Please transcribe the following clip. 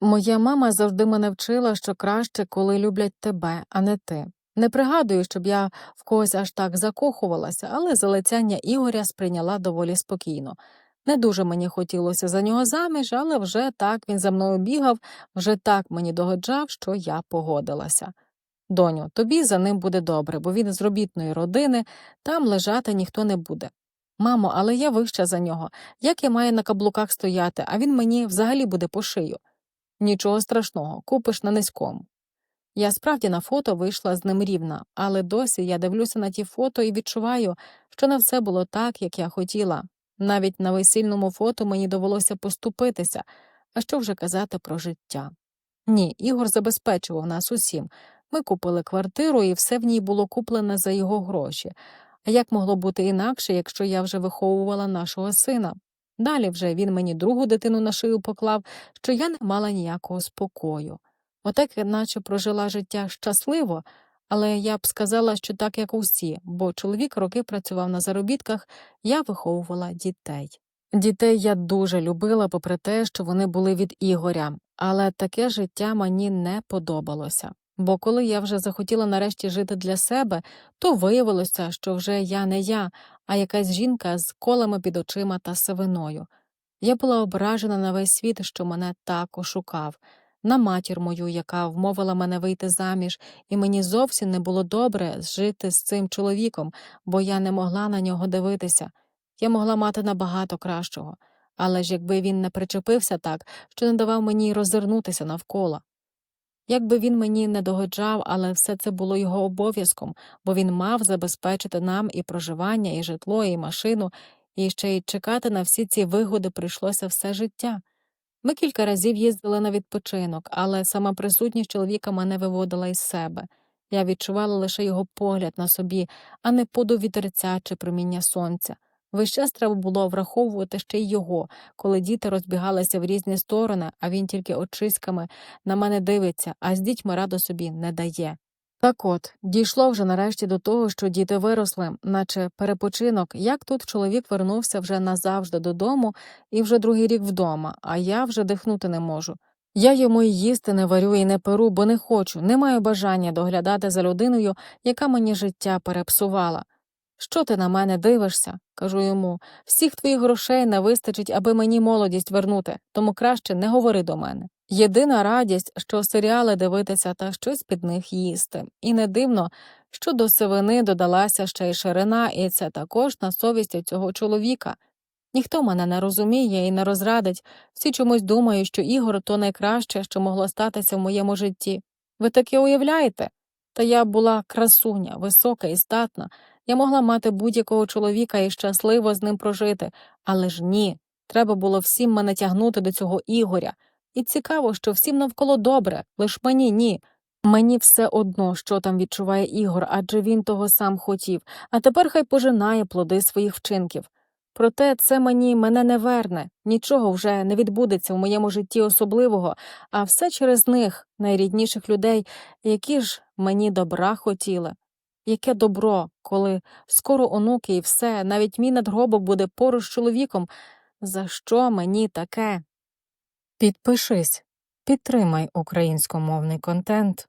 Моя мама завжди мене вчила, що краще, коли люблять тебе, а не ти. Не пригадую, щоб я в когось аж так закохувалася, але залицяння Ігоря сприйняла доволі спокійно. Не дуже мені хотілося за нього заміж, але вже так він за мною бігав, вже так мені догоджав, що я погодилася. Доню, тобі за ним буде добре, бо він з робітної родини, там лежати ніхто не буде. Мамо, але я вища за нього. Як я маю на каблуках стояти, а він мені взагалі буде по шию. Нічого страшного, купиш на низькому. Я справді на фото вийшла з ним рівна, але досі я дивлюся на ті фото і відчуваю, що не все було так, як я хотіла. Навіть на весільному фото мені довелося поступитися, а що вже казати про життя. Ні, Ігор забезпечував нас усім. Ми купили квартиру, і все в ній було куплене за його гроші. А як могло бути інакше, якщо я вже виховувала нашого сина? Далі вже він мені другу дитину на шию поклав, що я не мала ніякого спокою. Отак, наче прожила життя щасливо, але я б сказала, що так, як усі, бо чоловік роки працював на заробітках, я виховувала дітей. Дітей я дуже любила, попри те, що вони були від Ігоря, але таке життя мені не подобалося. Бо коли я вже захотіла нарешті жити для себе, то виявилося, що вже я не я, а якась жінка з колами під очима та сивиною. Я була ображена на весь світ, що мене так ошукав, на матір мою, яка вмовила мене вийти заміж, і мені зовсім не було добре жити з цим чоловіком, бо я не могла на нього дивитися. Я могла мати набагато кращого, але ж якби він не причепився так, що не давав мені й роззирнутися навколо. Якби він мені не догоджав, але все це було його обов'язком, бо він мав забезпечити нам і проживання, і житло, і машину, і ще й чекати на всі ці вигоди прийшлося все життя. Ми кілька разів їздили на відпочинок, але сама присутність чоловіка мене виводила із себе. Я відчувала лише його погляд на собі, а не подув вітерця чи проміння сонця. Весь час треба було враховувати ще й його, коли діти розбігалися в різні сторони, а він тільки очиськами на мене дивиться, а з дітьми раду собі не дає. Так от, дійшло вже нарешті до того, що діти виросли, наче перепочинок, як тут чоловік вернувся вже назавжди додому і вже другий рік вдома, а я вже дихнути не можу. Я йому й їсти не варю і не перу, бо не хочу, не маю бажання доглядати за людиною, яка мені життя перепсувала. Що ти на мене дивишся? кажу йому. Всіх твоїх грошей не вистачить, аби мені молодість вернути, тому краще не говори до мене. Єдина радість, що серіали дивитися та щось під них їсти. І не дивно, що до сивини додалася ще й ширина, і це також на совісті цього чоловіка. Ніхто мене не розуміє і не розрадить, всі чомусь думають, що Ігор то найкраще, що могло статися в моєму житті. Ви таки уявляєте? Та я була красуня, висока і статна. Я могла мати будь-якого чоловіка і щасливо з ним прожити, але ж ні. Треба було всім мене тягнути до цього Ігоря. І цікаво, що всім навколо добре, лиш мені ні. Мені все одно, що там відчуває Ігор, адже він того сам хотів, а тепер хай пожинає плоди своїх вчинків. Проте це мені мене не верне, нічого вже не відбудеться в моєму житті особливого, а все через них, найрідніших людей, які ж мені добра хотіли. Яке добро, коли скоро онуки і все, навіть мій надгробок буде поруч з чоловіком. За що мені таке? Підпишись, підтримай українськомовний контент.